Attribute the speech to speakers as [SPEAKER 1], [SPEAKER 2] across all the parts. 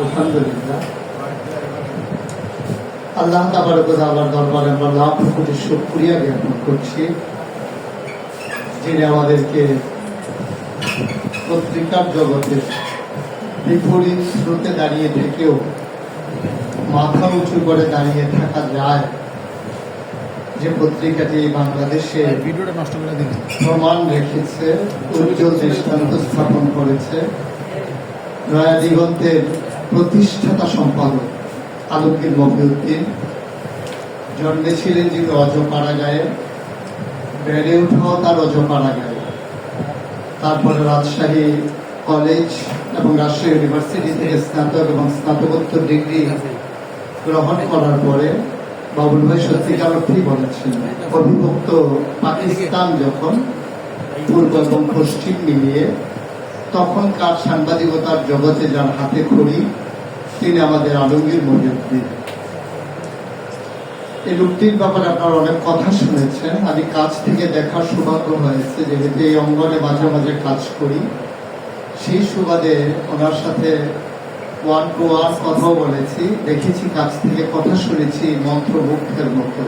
[SPEAKER 1] আলহামদুলিল্লাহ। আল্লাহ আল্লাহর দরবারে আমরা লাখ কোটি শুক্রিয়া জ্ঞাপন করছি যিনি আমাদেরকে পত্রিকার জগতের বিপরীত স্রোতে দাঁড়িয়ে থেকেও মাথা উঁচু করে দাঁড়িয়ে থাকা যায় যে পত্রিকাটি বাংলাদেশে
[SPEAKER 2] ভিডিওটা নষ্ট করে
[SPEAKER 1] প্রমাণ রেখেছে উজ্জ্বল দৃষ্টান্ত স্থাপন করেছে। নয়া দিগন্তের প্রতিষ্ঠাতা সম্পাদক আলমগীর মফিউদ্দিন জন্মেছিলেন যিনি অজপাড়া গায়ে বেড়ে উঠাও তার অজপাড়া গায়ে তারপরে রাজশাহী কলেজ এবং রাজশাহী ইউনিভার্সিটি থেকে স্নাতক এবং স্নাতকোত্তর ডিগ্রি গ্রহণ করার পরে বাবুল ভাই সত্যিকার অর্থেই বলেছেন, অবিভক্ত পাকিস্তান যখন পূর্ব এবং পশ্চিম মিলিয়ে, তখনকার সাংবাদিকতার জগতে যার হাতে খড়ি তিনি আমাদের আলমগীর মহিউদ্দিন এই লোকটির ব্যাপারে আপনারা অনেক কথা শুনেছেন। আমি কাছ থেকে দেখার সৌভাগ্য হয়েছে যেহেতু এই অঙ্গনে মাঝে মাঝে কাজ করি। সেই সুবাদে ওনার সাথে ওয়ান টু ওয়ান কথাও বলেছি। দেখেছি কাছ থেকে কথা শুনেছি মন্ত্রমুগ্ধের মতো।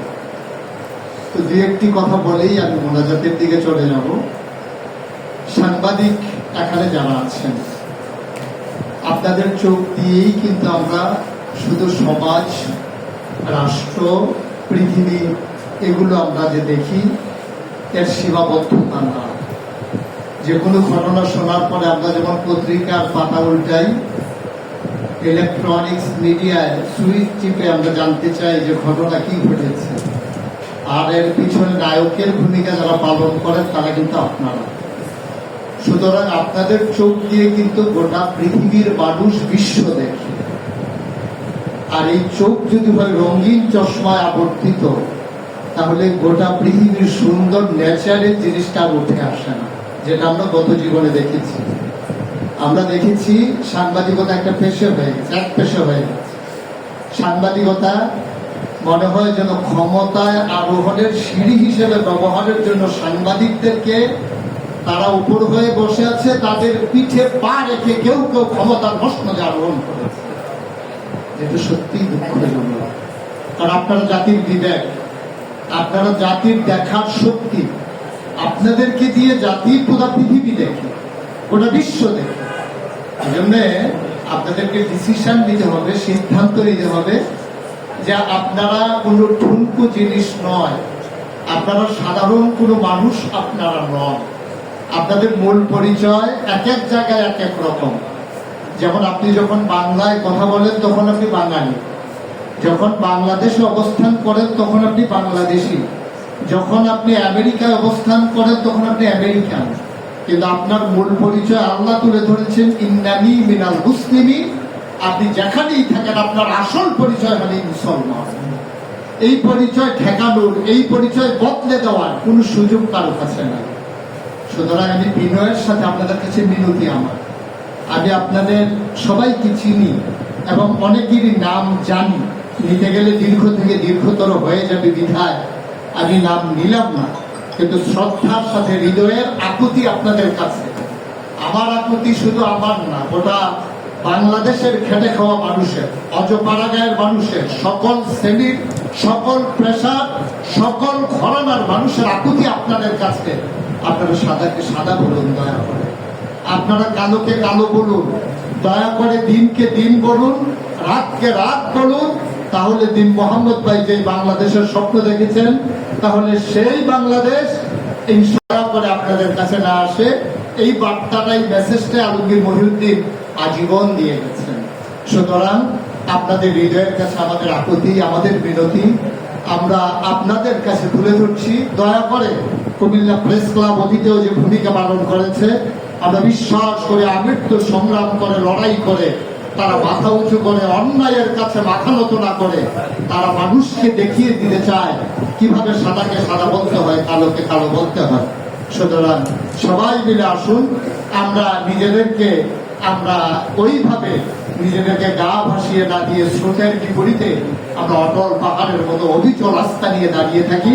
[SPEAKER 1] তো দু একটি কথা বলেই আমি মোনাজাতের দিকে চলে যাব। সাংবাদিক এখানে যারা আছেন আপনাদের চোখ দিয়েই কিন্তু আমরা শুধু সমাজ, রাষ্ট্র, পৃথিবী, এগুলো আমরা যে দেখি, এর সীমাবদ্ধতা না। যে কোনো ঘটনা শোনার পরে আমরা যেমন পত্রিকার পাতা উল্টাই ইলেকট্রনিক্স মিডিয়ায় সুইচ টিপে আমরা জানতে চাই যে ঘটনা কি ঘটেছে। আর এর পিছনে নায়কের ভূমিকা যারা পালন করেন, তারা কিন্তু আপনারা। সুতরাং আপনাদের চোখ দিয়ে কিন্তু গোটা পৃথিবীর মানুষ বিশ্ব দেখে। আর এই চোখ যদি হয় রঙিন চশমায় আবর্তিত, তাহলে গোটা পৃথিবীর সুন্দর ন্যাচারের জিনিসটা উঠে আসে না, যেটা আমরা গত জীবনে দেখেছি। আমরা দেখেছি সাংবাদিকতা একটা পেশে হয়ে গেছে, এক পেশে হয়ে গেছে। সাংবাদিকতা মনে হয় যেন ক্ষমতায় আরোহণের সিঁড়ি হিসেবে ব্যবহারের জন্য সাংবাদিকদেরকে তারা উপর হয়ে বসে আছে, তাদের পিঠে পা রেখে কেউ কেউ ক্ষমতার মসনদে আরোহণ করেছে যেটা সত্যিই দুঃখজনক। কারণ আপনারা জাতির বিবেক, আপনারা জাতির দেখার শক্তি, আপনাদেরকে দিয়ে জাতির পুরো পৃথিবী দেখে গোটা বিশ্ব দেখে। জন্য আপনাদেরকে ডিসিশন নিতে হবে, সিদ্ধান্ত নিতে হবে যে আপনারা কোনো ঠুনকু জিনিস নয়, আপনারা সাধারণ কোনো মানুষ আপনারা নন। আপনাদের মূল পরিচয় এক এক জায়গায় এক এক রকম। যেমন আপনি যখন বাংলায় কথা বলেন, তখন আপনি বাঙালি। যখন বাংলাদেশে অবস্থান করেন, তখন আপনি বাংলাদেশি। যখন আপনি আমেরিকায় অবস্থান করেন, তখন আপনি আমেরিকান। কিন্তু আপনার মূল পরিচয় আল্লাহ তুলে ধরেছেন ইন্দানি মিনাল মুসলিমি। আপনি যেখানেই থাকেন, আপনার আসল পরিচয় মানে মুসলমান। এই পরিচয় ঠেকানোর, এই পরিচয় বদলে দেওয়ার কোনো সুযোগ কারও কাছে নাই। সুতরাং আমি বিনয়ের সাথে আপনাদের কাছে মিনতি আমার। আমি আপনাদের সবাইকে চিনি এবং অনেকেরই নাম জানি। নিতে গেলে দীর্ঘ থেকে দীর্ঘতর হয়ে যাবে বিধায়। আমি নাম নিলাম না, কিন্তু শ্রদ্ধার সাথে হৃদয়ের আকুতি আপনাদের কাছে। আমার আকুতি শুধু আমার না, গোটা বাংলাদেশের খেটে খাওয়া মানুষের অজপাড়াগায়ের মানুষের, সকল শ্রেণির সকল পেশার সকল ঘরানার মানুষের আকুতি আপনাদের কাছে। আপনারা সাদাকে সাদা বলুন, দয়া করে। আপনারা কালোকে কালো বলুন, দয়া করে দিনকে দিন বলুন, রাতকে রাত বলুন। তাহলে দিন মোহাম্মদ ভাই যে বাংলাদেশের স্বপ্ন দেখেছেন, তাহলে সেই বাংলাদেশ ইনশাআল্লাহ করে আপনাদের কাছে না আসে। এই বার্তাটাই মেসেজটা আলমগীর মহিউদ্দিন আজীবন দিয়ে গেছেন। সুতরাং আপনাদের হৃদয়ের কাছে আমাদের আকুতি, আমাদের বিনতি আমরা আপনাদের কাছে তুলে ধরছি। দয়া করে কুমিল্লা প্রেস ক্লাব অতীতেও যে ভূমিকা পালন করেছে, আমরা বিশ্বাস করে আমৃত্যু সংগ্রাম করে, লড়াই করে, তারা মাথা উঁচু করে, অন্যায়ের কাছে মাথা নত না করে, তারা মানুষকে দেখিয়ে দিতে চায়, কীভাবে সাদাকে সাদা বলতে হয়, কালোকে কালো বলতে হয়। সুতরাং সবাই মিলে আসুন, আমরা নিজেদেরকে, আমরা ওইভাবে নিজেদেরকে গা ভাসিয়ে দিয়ে স্রোতের বিপরীতে আমরা অটল পাহাড়ের মতো অবিচল রাস্তা নিয়ে দাঁড়িয়ে থাকি।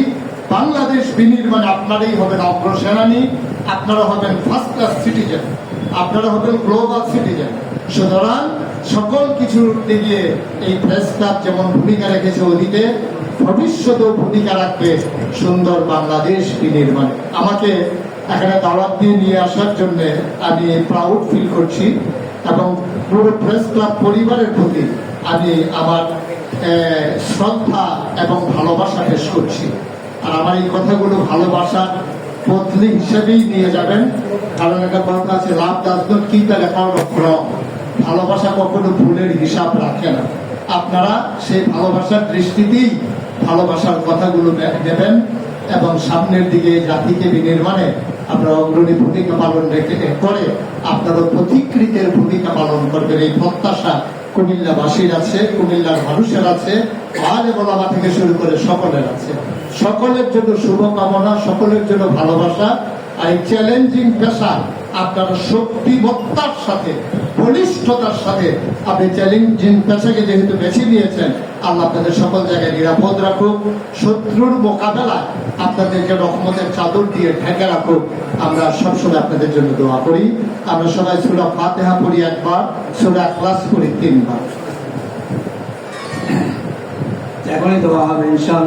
[SPEAKER 1] বাংলাদেশ বিনির্মাণে আপনারাই হবেন অগ্রসেনানী, আপনারা হবেন ফার্স্ট ক্লাস সিটিজেন আপনারা হবেন গ্লোবাল সিটিজেন সুতরাং সকল কিছুর দিকে এই প্রেস ক্লাব যেমন ভূমিকা রেখেছে অতীতে, ভবিষ্যতেও ভূমিকা রাখবে সুন্দর বাংলাদেশ বিনির্মাণে। আমাকে এখানে দাওয়াত দিয়ে নিয়ে আসার জন্য আমি প্রাউড ফিল করছি। এবং পুরো প্রেস ক্লাব পরিবারের প্রতি আমি আমার শ্রদ্ধা এবং ভালোবাসা পেশ করছি। আর আমার এই কথাগুলো ভালোবাসার পত্নী হিসেবেই নিয়ে যাবেন। কারণ একটা কথা আছে, love does not keep record ভালোবাসা কখনো ভুলের হিসাব রাখে না। আপনারা সেই ভালোবাসার দৃষ্টিতেই ভালোবাসার কথাগুলো নেবেন এবং সামনের দিকে জাতিকে বিনির্মাণে আপনারা অগ্রণী ভূমিকা পালন রেখে করে আপনারা পথিকৃতের ভূমিকা পালন করবেন। এই প্রত্যাশা কুমিল্লাবাসীর আছে, কুমিল্লার মানুষের আছে আলে আমার থেকে শুরু করে সকলের আছে। সকলের জন্য শুভকামনা, সকলের জন্য ভালোবাসা, আর এই চ্যালেঞ্জিং পেশা আপনারা শক্তিমত্তার সাথে, বলিষ্ঠতার সাথে আপনি চ্যালেঞ্জিং পেশাকে যেহেতু বেছে নিয়েছেন, আল্লাহ আপনাদের সকল জায়গায় নিরাপদ রাখুক, শত্রুর মোকাবেলায় আপনাদেরকে রহমতের চাদর দিয়ে ঢেকে রাখুক। আমরা সবসময় আপনাদের জন্য দোয়া করি। আমরা সবাই সুরা ফাতেহা পড়ি একবার, সুরা ক্লাস করি তিনবার।
[SPEAKER 2] এখনই দেওয়া হবে, ইনশাআল্লাহ।